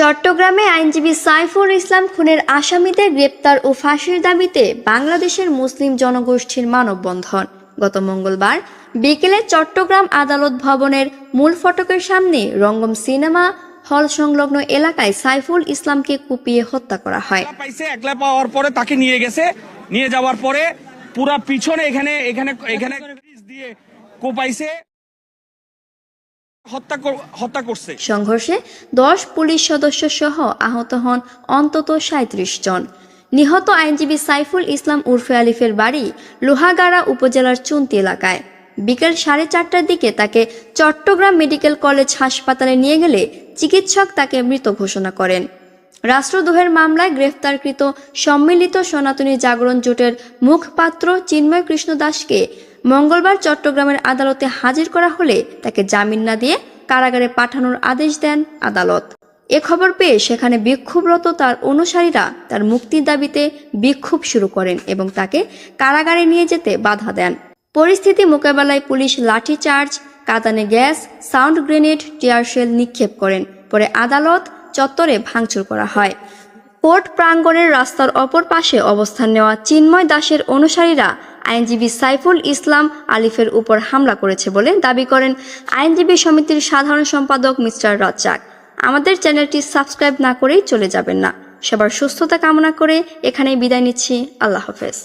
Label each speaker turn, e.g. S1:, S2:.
S1: চট্টগ্রামে আইনজীবী সাইফুল ইসলাম খুনের আসামিদের গ্রেপ্তার ও ফাঁসির দাবিতে বাংলাদেশের মুসলিম জনগোষ্ঠীর মানববন্ধন। গত মঙ্গলবার বিকেলে চট্টগ্রাম আদালত ভবনের মূল ফটকের সামনে রঙ্গম সিনেমা হল সংলগ্ন এলাকায় সাইফুল ইসলামকে কুপিয়ে হত্যা করা হয়।
S2: একলা পাইছে একলা পাওয়ার পরে তাকে নিয়ে গেছে। নিয়ে যাওয়ার পরে পুরা পিছনে এখানে এখানে এখানে দিয়ে কোপাইছে।
S1: সংঘর্ষে দশ পুলিশ সদস্য সহ আহত হন অন্তত সাঁত্রিশ জন। নিহত আইনজীবী সাইফুল ইসলাম উরফে আলিফের বাড়ি লোহাগাড়া উপজেলার চুন্তি এলাকায়। বিকেল সাড়ে চারটার দিকে তাকে চট্টগ্রাম মেডিকেল কলেজ হাসপাতালে নিয়ে গেলে চিকিৎসক তাকে মৃত ঘোষণা করেন। রাষ্ট্রদ্রোহের মামলায় গ্রেফতারকৃত সম্মিলিত সনাতনী জাগরণ জোটের মুখপাত্র চিন্ময় কৃষ্ণ দাসকে মঙ্গলবার চট্টগ্রামের আদালতে হাজির করা হলে তাকে জামিন না দিয়ে কারাগারে পাঠানোর আদেশ দেন আদালত। এ খবর পেয়ে সেখানে বিক্ষোভরত তার অনুসারীরা তার মুক্তির দাবিতে বিক্ষোভ শুরু করেন এবং তাকে কারাগারে নিয়ে যেতে বাধা দেন। পরিস্থিতি মোকাবেলায় পুলিশ লাঠিচার্জ কাতানে gas, sound grenade tear shell নিক্ষেপ করেন। পরে আদালত চত্বরে ভাঙচুর করা হয়। কোর্ট প্রাঙ্গণের রাস্তার অপর পাশে অবস্থান নেওয়া চিন্ময় দাসের অনুসারীরা আইনজীবী সাইফুল ইসলাম আলিফের উপর হামলা করেছে বলে দাবি করেন আইনজীবী সমিতির সাধারণ সম্পাদক মিস্টার রজ্জাক। আমাদের চ্যানেলটি সাবস্ক্রাইব না করেই চলে যাবেন না। সবার সুস্থতা কামনা করে এখানেই বিদায় নিচ্ছি। আল্লাহ হাফেজ।